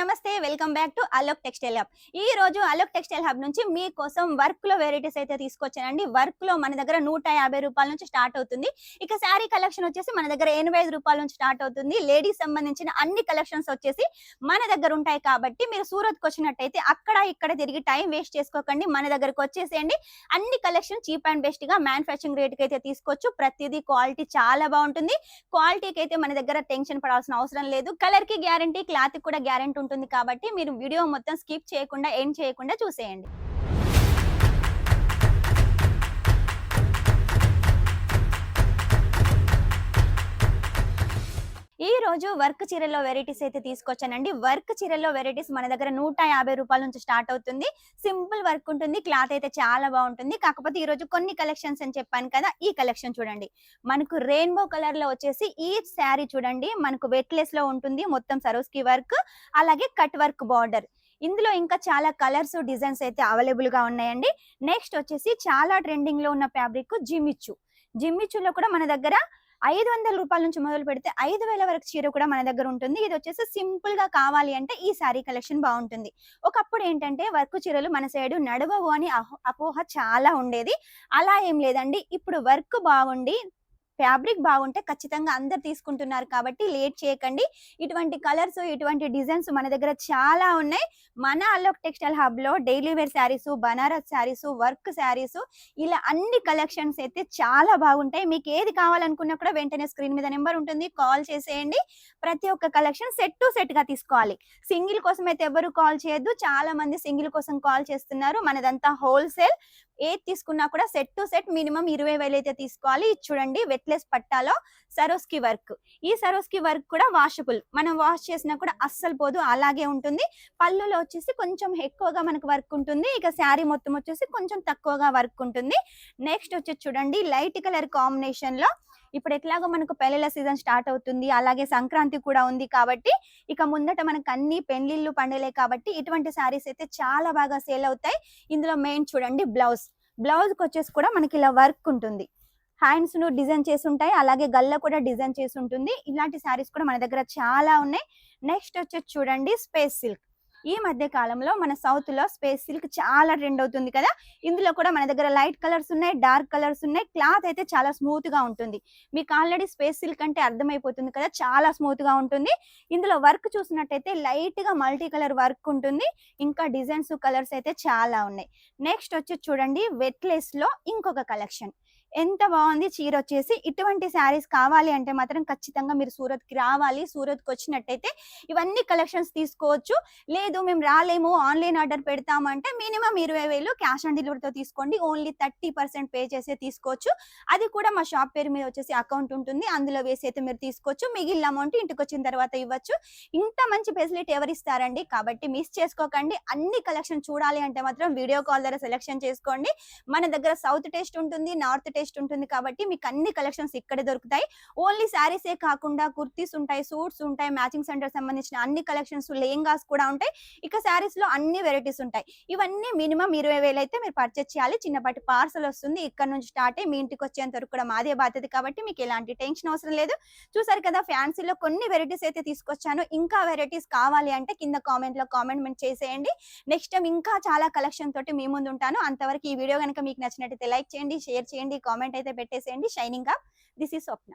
నమస్తే welcome back to Alok textile hub. ఈ రోజు అలోక్ టెక్స్టైల్ హబ్ నుంచి మీకోసం వర్క్లో వెరైటీస్ అయితే తీసుకొచ్చానండి. వర్క్లో మన దగ్గర నూట యాభై రూపాయల నుంచి స్టార్ట్ అవుతుంది. ఇక శారీ కలెక్షన్ వచ్చేసి మన దగ్గర ఎనభై ఐదు రూపాయల నుంచి స్టార్ట్ అవుతుంది. లేడీస్ సంబంధించిన అన్ని కలెక్షన్స్ వచ్చేసి మన దగ్గర ఉంటాయి కాబట్టి మీరు సూరత్కు వచ్చినట్టయితే అక్కడ ఇక్కడ తిరిగి టైం వేస్ట్ చేసుకోకండి. మన దగ్గరకు వచ్చేసేయండి. అన్ని కలెక్షన్ చీప్ అండ్ బెస్ట్గా మ్యానుఫాక్చరింగ్ రేట్కి అయితే తీసుకోవచ్చు ప్రతిదీ క్వాలిటీ చాలా బాగుంటుంది. క్వాలిటీకి అయితే మన దగ్గర టెన్షన్ పడాల్సిన అవసరం లేదు. కలర్కి గ్యారంటీ క్లాత్ కూడా గ్యారంటీ ఉంటుంది కాబట్టి మీరు వీడియో మొత్తం స్కిప్ చేయకుండా ఎండ్ చేయకుండా చూసేయండి. రోజు వర్క్ చీరల్లో వెరైటీస్ అయితే తీసుకొచ్చానండి. వర్క్ చీరల్లో వెరైటీస్ మన దగ్గర నూట యాభై రూపాయల నుంచి స్టార్ట్ అవుతుంది. సింపుల్ వర్క్ ఉంటుంది క్లాత్ అయితే చాలా బాగుంటుంది. కాకపోతే ఈ రోజు కొన్ని కలెక్షన్స్ అని చెప్పాను కదా ఈ కలెక్షన్ చూడండి. మనకు రెయిన్బో కలర్లో వచ్చేసి ఈ శారీ చూడండి మనకు వెట్లెస్లో ఉంటుంది మొత్తం సరోస్కి వర్క్ అలాగే కట్ వర్క్ బార్డర్. ఇందులో ఇంకా చాలా కలర్స్ డిజైన్స్ అయితే అవైలబుల్గా ఉన్నాయండి. నెక్స్ట్ వచ్చేసి చాలా ట్రెండింగ్లో ఉన్న ఫ్యాబ్రిక్ జిమ్మిచ్చు. జిమ్మిచ్చులో కూడా మన దగ్గర ఐదు వందల రూపాయల నుంచి మొదలు పెడితే ఐదు వేల వరకు చీర కూడా మన దగ్గర ఉంటుంది. ఇది వచ్చేసి సింపుల్గా కావాలి అంటే ఈ శారీ కలెక్షన్ బాగుంటుంది. ఒకప్పుడు ఏంటంటే వర్క్ చీరలు మన సైడు నడవవు అని అహో- అపోహ చాలా ఉండేది. అలా ఏం లేదండి. ఇప్పుడు వర్క్ బాగుండి ఫ్యాబ్రిక్ బాగుంటే ఖచ్చితంగా అందరు తీసుకుంటున్నారు కాబట్టి లేట్ చేయకండి. ఇటువంటి కలర్స్ ఇటువంటి డిజైన్స్ మన దగ్గర చాలా ఉన్నాయి. మన Alok textile హబ్లో daily wear saris Banaras saris work saris ఇలా అన్ని కలెక్షన్స్ అయితే చాలా బాగుంటాయి. మీకు ఏది కావాలనుకున్నా కూడా వెంటనే స్క్రీన్ మీద నెంబర్ ఉంటుంది. కాల్ చేసేయండి. ప్రతి ఒక్క కలెక్షన్ సెట్ టు సెట్గా తీసుకోవాలి. సింగిల్ కోసం అయితే ఎవరు కాల్ చేయొద్దు. చాలా మంది సింగిల్ కోసం కాల్ చేస్తున్నారు. మనదంతా హోల్సేల్. ఏది తీసుకున్నా కూడా సెట్ టు సెట్ మినిమం ఇరవై వేలు అయితే తీసుకోవాలి. ఇది చూడండి వెట్లెస్ పట్టాలో సరోస్కి వర్క్. ఈ సరోస్కి వర్క్ కూడా వాషబుల్. మనం వాష్ చేసినా కూడా అస్సలు పోదు అలాగే ఉంటుంది. పళ్ళులో వచ్చేసి కొంచెం ఎక్కువగా మనకు వర్క్ ఉంటుంది. ఇక శారీ మొత్తం వచ్చేసి కొంచెం తక్కువగా వర్క్ ఉంటుంది. నెక్స్ట్ వచ్చేసి చూడండి లైట్ కలర్ కాంబినేషన్లో ఇప్పుడు ఎట్లాగో మనకు పెళ్ళిళ్ళ సీజన్ స్టార్ట్ అవుతుంది అలాగే సంక్రాంతి కూడా ఉంది కాబట్టి ఇక ముందట మనకు అన్ని పెళ్ళిళ్ళు పండుగలే కాబట్టి ఇటువంటి శారీస్ అయితే చాలా బాగా సేల్ అవుతాయి. ఇందులో మెయిన్ చూడండి బ్లౌజ్. బ్లౌజ్కి వచ్చేసి కూడా మనకి ఇలా వర్క్ ఉంటుంది. హ్యాండ్స్ను డిజైన్ చేసి ఉంటాయి అలాగే గల్ల కూడా డిజైన్ చేసి ఉంటుంది ఇలాంటి శారీస్ కూడా మన దగ్గర చాలా ఉన్నాయి. నెక్స్ట్ వచ్చేసి చూడండి స్పేస్ సిల్క్. ఈ మధ్య కాలంలో మన సౌత్లో స్పేస్ సిల్క్ చాలా ట్రెండ్ అవుతుంది కదా. ఇందులో కూడా మన దగ్గర లైట్ కలర్స్ ఉన్నాయి డార్క్ కలర్స్ ఉన్నాయి క్లాత్ అయితే చాలా స్మూత్గా ఉంటుంది. మీకు ఆల్రెడీ స్పేస్ సిల్క్ అంటే అర్థమైపోతుంది కదా చాలా స్మూత్గా ఉంటుంది. ఇందులో వర్క్ చూసినట్టయితే లైట్గా మల్టీ కలర్ వర్క్ ఉంటుంది. ఇంకా డిజైన్స్ కలర్స్ అయితే చాలా ఉన్నాయి. నెక్స్ట్ వచ్చి చూడండి వెట్లెస్లో ఇంకొక కలెక్షన్. ఎంత బాగుంది చీర వచ్చేసి ఇటువంటి శారీస్ కావాలి అంటే మాత్రం ఖచ్చితంగా మీరు సూరత్కి రావాలి. సూరత్కి వచ్చినట్టయితే ఇవన్నీ కలెక్షన్స్ తీసుకోవచ్చు. లేదు మేము రాలేము ఆన్లైన్ ఆర్డర్ పెడతామంటే మినిమం ఇరవై వేలు క్యాష్ ఆన్ డెలివరీతో తీసుకోండి. ఓన్లీ థర్టీ పర్సెంట్ పే చేసే తీసుకోవచ్చు. అది కూడా మా షాప్ పేరు మీద వచ్చేసి అకౌంట్ ఉంటుంది. అందులో వేసి అయితే మీరు తీసుకోవచ్చు. మిగిలిన అమౌంట్ ఇంటికి వచ్చిన తర్వాత ఇవ్వచ్చు. ఇంత మంచి ఫెసిలిటీ ఎవరిస్తారండి కాబట్టి మిస్ చేసుకోకండి. అన్ని కలెక్షన్ చూడాలి అంటే మాత్రం వీడియో కాల్ ద్వారా సెలెక్షన్ చేసుకోండి. మన దగ్గర సౌత్ టేస్ట్ ఉంటుంది నార్త్ టేస్ట్ ఉంటుంది కాబట్టి మీకు అన్ని కలెక్షన్స్ ఇక్కడే దొరుకుతాయి. ఓన్లీ శారీసే కాకుండా కుర్తీస్ ఉంటాయి సూట్స్ ఉంటాయి మ్యాచింగ్ సెంటర్ సంబంధించిన అన్ని కలెక్షన్స్ లెహంగాస్ కూడా ఉంటాయి. ఇక శారీస్లో అన్ని వెరైటీస్ ఉంటాయి. ఇవన్నీ మినిమం ఇరవై వేలు అయితే మీరు పర్చేస్ చేయాలి. చిన్నపాటి పార్సల్ వస్తుంది. ఇక్కడ నుంచి స్టార్ట్ అయ్యి మీ ఇంటికి వచ్చేంత వరకు కూడా మాదే బాధ్యత కాబట్టి మీకు ఎలాంటి టెన్షన్ అవసరం లేదు. చూసారు కదా ఫ్యాన్సీలో కొన్ని వెరైటీస్ అయితే తీసుకొచ్చాను. ఇంకా వెరైటీస్ కావాలి అంటే కింద కామెంట్లో కామెంట్ చేసేయండి. నెక్స్ట్ టైం ఇంకా చాలా కలెక్షన్ తోటి మీ ముందు ఉంటాను. అంతవరకు ఈ వీడియో కనుక మీకు నచ్చినట్టయితే లైక్ చేయండి షేర్ చేయండి కామెంట్ అయితే పెట్టేసేయండి. షైనింగ్ అప్ దిస్ ఈ స్వప్న